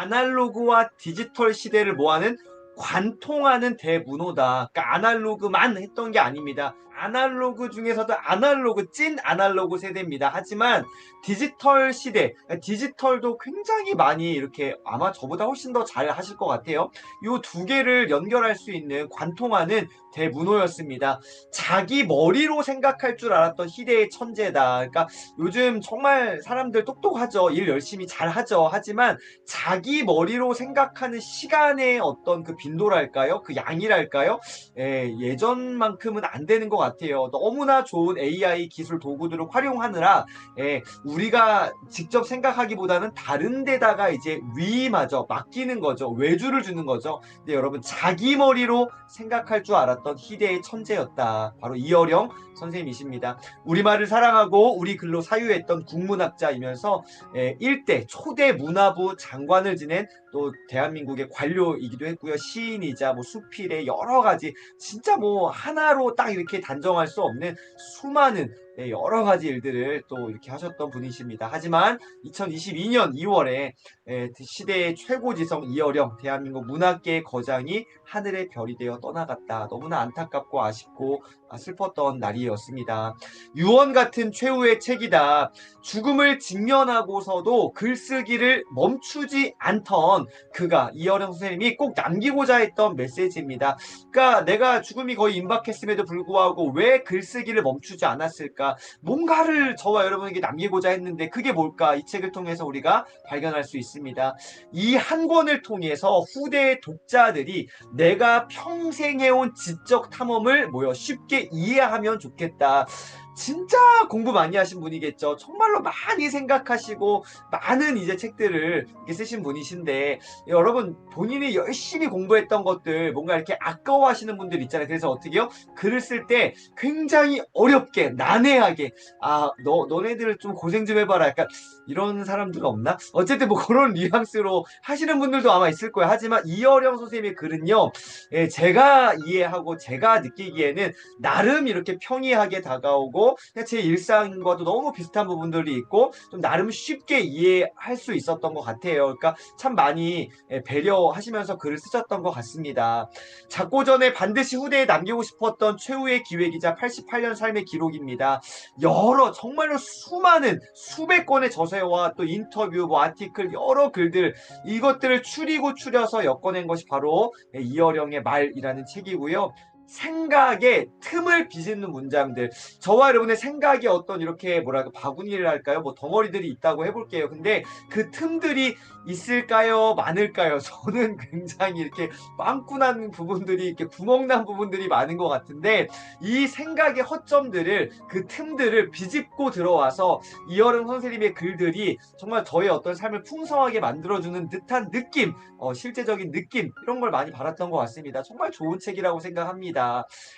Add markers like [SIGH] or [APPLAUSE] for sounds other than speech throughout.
아날로그와 디지털 시대를 모아는 관통하는 대문호다. 그러니까 아날로그만 했던 게 아닙니다. 아날로그 중에서도 아날로그 찐 아날로그 세대입니다. 하지만 디지털 시대, 디지털도 굉장히 많이 이렇게 아마 저보다 훨씬 더 잘 하실 것 같아요. 이 두 개를 연결할 수 있는 관통하는 대문호였습니다. 자기 머리로 생각할 줄 알았던 희대의 천재다. 그러니까 요즘 정말 사람들 똑똑하죠. 일 열심히 잘 하죠. 하지만 자기 머리로 생각하는 시간의 어떤 그 빈도랄까요? 그 양이랄까요? 예, 예전만큼은 안 되는 것 같아요. 너무나 좋은 AI 기술 도구들을 활용하느라 예, 우리가 직접 생각하기보다는 다른 데다가 이제 위임하죠. 맡기는 거죠. 외주를 주는 거죠. 근데 여러분 자기 머리로 생각할 줄 알았던 희대의 천재였다. 바로 이어령 선생님이십니다. 우리말을 사랑하고 우리 글로 사유했던 국문학자이면서 예, 일대 초대 문화부 장관을 지낸 또 대한민국의 관료이기도 했고요. 시인이자 뭐 수필의 여러 가지 진짜 뭐 하나로 딱 이렇게 단정할 수 없는 수많은 예, 여러 가지 일들을 또 이렇게 하셨던 분이십니다. 하지만 2022년 2월에 예, 시대의 최고지성 이어령 대한민국 문학계의 거장이 하늘의 별이 되어 떠나갔다. 너무나 안타깝고 아쉽고 아, 슬펐던 날이었습니다. 유언 같은 최후의 책이다. 죽음을 직면하고서도 글쓰기를 멈추지 않던 그가 이어령 선생님이 꼭 남기고자 했던 메시지입니다. 그러니까 내가 죽음이 거의 임박했음에도 불구하고 왜 글쓰기를 멈추지 않았을까? 뭔가를 저와 여러분에게 남기고자 했는데 그게 뭘까? 이 책을 통해서 우리가 발견할 수 있습니다. 이 한 권을 통해서 후대의 독자들이 내가 평생 해온 지적 탐험을 뭐요 쉽게 이해하면 좋겠다. 진짜 공부 많이 하신 분이겠죠. 정말로 많이 생각하시고 많은 이제 책들을 이렇게 쓰신 분이신데 여러분 본인이 열심히 공부했던 것들 뭔가 이렇게 아까워하시는 분들 있잖아요. 그래서 어떻게요? 글을 쓸 때 굉장히 어렵게 난해하게 아 너 너네들 좀 고생 좀 해봐라. 약간 이런 사람들 없나? 어쨌든 뭐 그런 [LAUGHS] 뉘앙스로 하시는 분들도 아마 있을 거예요. 하지만 이어령 선생님의 글은요, 예, 제가 이해하고 제가 느끼기에는 나름 이렇게 평이하게 다가오고 그냥 제 일상과도 너무 비슷한 부분들이 있고 좀 나름 쉽게 이해할 수 있었던 것 같아요. 그러니까 참 많이 예, 배려하시면서 글을 쓰셨던 것 같습니다. 작고 전에 반드시 후대에 남기고 싶었던 최후의 기획이자 88년 삶의 기록입니다. 여러 정말로 수많은 수백 건의 저서와 또 인터뷰, 뭐 아티클 여러 글들 이것들을 추리고 추려서 엮어낸 것이 바로 예, 이어령의 말이라는 책이고요. 생각에 틈을 비집는 문장들. 저와 여러분의 생각에 어떤 이렇게 뭐랄까 바구니를 할까요? 뭐 덩어리들이 있다고 해볼게요. 근데 그 틈들이 있을까요? 많을까요? [LAUGHS] 저는 굉장히 이렇게 빵꾸난 부분들이 이렇게 구멍난 부분들이 많은 것 같은데 이 생각의 허점들을 그 틈들을 비집고 들어와서 이어른 선생님의 글들이 정말 저의 어떤 삶을 풍성하게 만들어주는 듯한 느낌, 어, 실제적인 느낌 이런 걸 많이 받았던 것 같습니다. 정말 좋은 책이라고 생각합니다.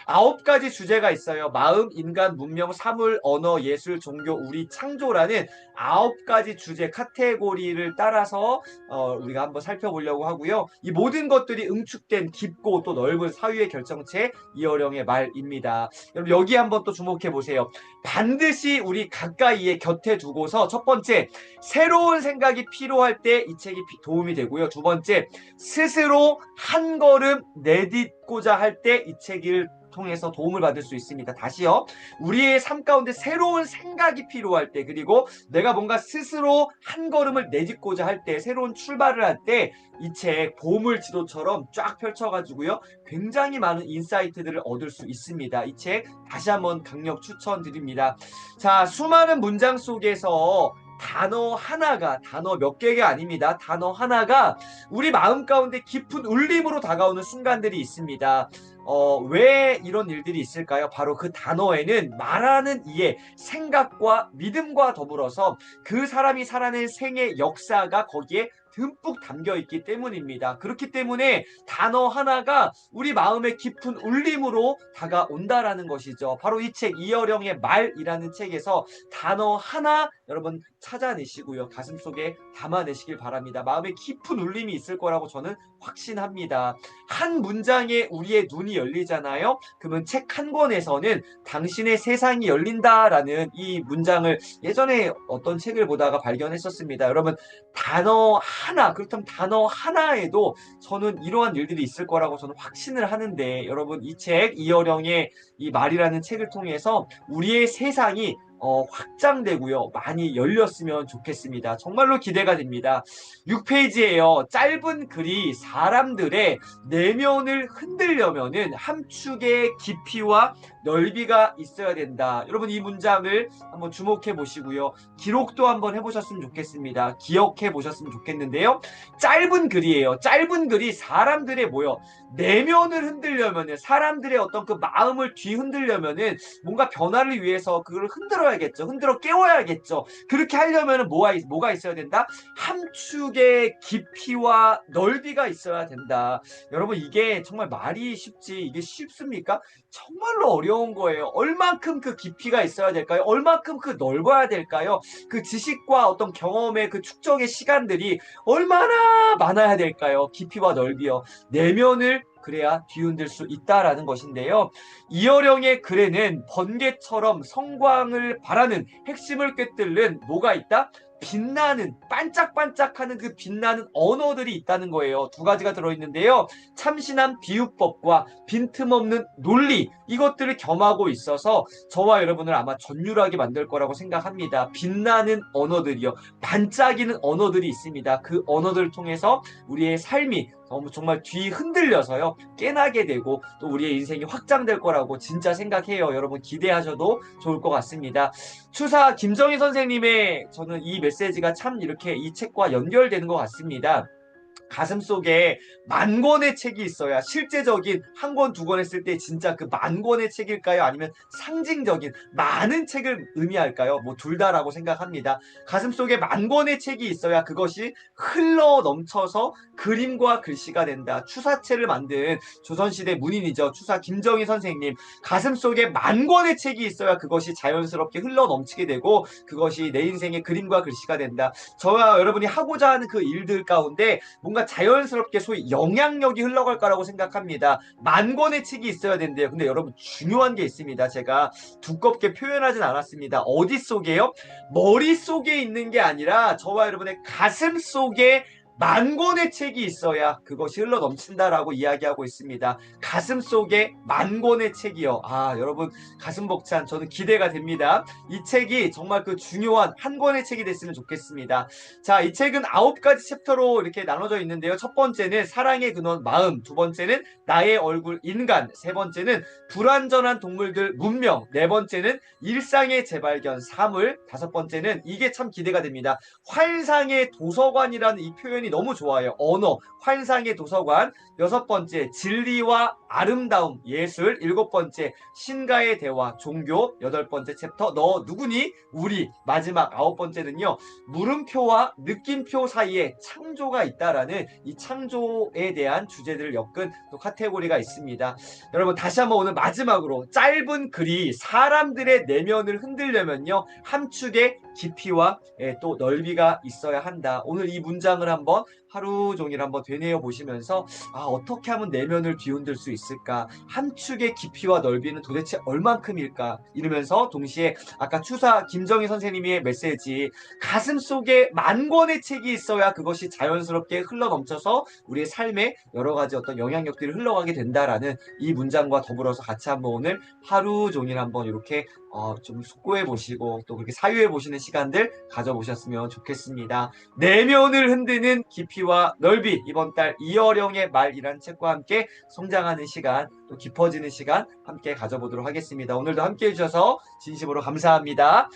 아홉 가지 주제가 있어요. 마음, 인간, 문명, 사물, 언어, 예술, 종교, 우리 창조라는 아홉 가지 주제 카테고리를 따라서 어, 우리가 한번 살펴보려고 하고요. 이 모든 것들이 응축된 깊고 또 넓은 사유의 결정체 이어령의 말입니다. 여러분 여기 한번 또 주목해 보세요. 반드시 우리 가까이에 곁에 두고서 첫 번째 새로운 생각이 필요할 때 이 책이 비- 도움이 되고요. 두 번째 스스로 한 걸음 내딛고자 할 때 이 책을 통해서 도움을 받을 수 있습니다. 다시요. 우리의 삶 가운데 새로운 생각이 필요할 때 그리고 내가 뭔가 스스로 한 걸음을 내딛고자 할 때 새로운 출발을 할 때 이 책 보물 지도처럼 쫙 펼쳐가지고요. 굉장히 많은 인사이트들을 얻을 수 있습니다. 이 책 다시 한번 강력 추천드립니다. 자, 수많은 문장 속에서 단어 하나가 단어 몇 개가 아닙니다. 단어 하나가 우리 마음 가운데 깊은 울림으로 다가오는 순간들이 있습니다. 어, 왜 이런 일들이 있을까요? 바로 그 단어에는 말하는 이의 생각과 믿음과 더불어서 그 사람이 살아낸 생의 역사가 거기에 듬뿍 담겨 있기 때문입니다. 그렇기 때문에 단어 하나가 우리 마음의 깊은 울림으로 다가온다라는 것이죠. 바로 이 책 이어령의 말이라는 책에서 단어 하나 여러분 찾아내시고요. 가슴 속에 담아내시길 바랍니다. 마음에 깊은 울림이 있을 거라고 저는 확신합니다. 한 문장에 우리의 눈이 열리잖아요. 그러면 책 한 권에서는 당신의 세상이 열린다라는 이 문장을 예전에 어떤 책을 보다가 발견했었습니다. 여러분 단어 하나 그렇다면 단어 하나에도 저는 이러한 일들이 있을 거라고 저는 확신을 하는데 여러분 이 책 이어령의 이 말이라는 책을 통해서 우리의 세상이 어, 확장되고요. 많이 열렸으면 좋겠습니다. 정말로 기대가 됩니다. 6페이지에요. 짧은 글이 사람들의 내면을 흔들려면은 함축의 깊이와 넓이가 있어야 된다. 여러분 이 문장을 한번 주목해 보시고요. 기록도 한번 해보셨으면 좋겠습니다. 기억해 보셨으면 좋겠는데요. 짧은 글이에요. 짧은 글이 사람들의 뭐요? 내면을 흔들려면은 사람들의 어떤 그 마음을 뒤흔들려면은 뭔가 변화를 위해서 그걸 흔들어야 겠죠. 흔들어 깨워야겠죠. 그렇게 하려면은 뭐가, 있- 뭐가 있어야 된다? 함축의 깊이와 넓이가 있어야 된다. 여러분 이게 정말 말이 쉽지 이게 쉽습니까? 정말로 어려운 거예요. 얼만큼 그 깊이가 있어야 될까요? 얼만큼 그 넓어야 될까요? 그 지식과 어떤 경험의 그 축적의 시간들이 얼마나 많아야 될까요? 깊이와 넓이요. 내면을 그래야 뒤흔들 수 있다라는 것인데요. 이어령의 글에는 번개처럼 성광을 바라는 핵심을 꿰뚫는 뭐가 있다? 빛나는 반짝반짝하는 그 빛나는 언어들이 있다는 거예요. 두 가지가 들어있는데요. 참신한 비유법과 빈틈없는 논리 이것들을 겸하고 있어서 저와 여러분을 아마 전율하게 만들 거라고 생각합니다. 빛나는 언어들이요. 반짝이는 언어들이 있습니다. 그 언어들을 통해서 우리의 삶이 너무 정말 뒤 흔들려서요. 깨나게 되고 또 우리의 인생이 확장될 거라고 진짜 생각해요. 여러분 기대하셔도 좋을 것 같습니다. 추사 김정희 선생님의 저는 이 메시지가 참 이렇게 이 책과 연결되는 것 같습니다. 가슴 속에 만 권의 책이 있어야 실제적인 한 권, 두 권 했을 때 진짜 그 만 권의 책일까요? 아니면 상징적인 많은 책을 의미할까요? 뭐 둘 다라고 생각합니다. 가슴 속에 만 권의 책이 있어야 그것이 흘러 넘쳐서 그림과 글씨가 된다. 추사체를 만든 조선시대 문인이죠. 추사 김정희 선생님. 가슴 속에 만 권의 책이 있어야 그것이 자연스럽게 흘러 넘치게 되고 그것이 내 인생의 그림과 글씨가 된다. 저와 여러분이 하고자 하는 그 일들 가운데 뭔가 자연스럽게 소위 영향력이 흘러갈 거라고 생각합니다. 만 권의 책이 있어야 된대요. 근데 여러분 중요한 게 있습니다. 제가 두껍게 표현하진 않았습니다. 어디 속에요? 머릿속에 있는 게 아니라 저와 여러분의 가슴 속에 만 권의 책이 있어야 그것이 흘러 넘친다라고 이야기하고 있습니다. 가슴 속에 만 권의 책이요. 아, 여러분 가슴 벅찬 저는 기대가 됩니다. 이 책이 정말 그 중요한 한 권의 책이 됐으면 좋겠습니다. 자, 이 책은 아홉 가지 챕터로 이렇게 나눠져 있는데요. 첫 번째는 사랑의 근원 마음, 두 번째는 나의 얼굴 인간, 세 번째는 불완전한 동물들 문명, 네 번째는 일상의 재발견 사물, 다섯 번째는 이게 참 기대가 됩니다. 환상의 도서관이라는 이 표현이 너무 좋아요. 언어, 환상의 도서관. 여섯 번째, 진리와 아름다움, 예술. 일곱 번째, 신과의 대화, 종교. 여덟 번째 챕터, 너 누구니? 우리. 마지막 아홉 번째는요, 물음표와 느낌표 사이에 창조가 있다라는 이 창조에 대한 주제들을 엮은 또 카테고리가 있습니다. 여러분, 다시 한번 오늘 마지막으로 짧은 글이 사람들의 내면을 흔들려면요, 함축의 깊이와 예, 또 넓이가 있어야 한다. 오늘 이 문장을 한번 bola, 하루 종일 한번 되뇌어 보시면서 아 어떻게 하면 내면을 뒤흔들 수 있을까? 함축의 깊이와 넓이는 도대체 얼만큼일까? 이러면서 동시에 아까 추사 김정희 선생님의 메시지 가슴 속에 만 권의 책이 있어야 그것이 자연스럽게 흘러 넘쳐서 우리의 삶에 여러 가지 어떤 영향력들이 흘러가게 된다라는 이 문장과 더불어서 같이 한번 오늘 하루 종일 한번 이렇게 어, 좀 숙고해 보시고 또 그렇게 사유해 보시는 시간들 가져보셨으면 좋겠습니다. 내면을 흔드는 깊이 와 넓이 이번 달 이어령의 말이란 책과 함께 성장하는 시간 또 깊어지는 시간 함께 가져보도록 하겠습니다. 오늘도 함께 해주셔서 진심으로 감사합니다.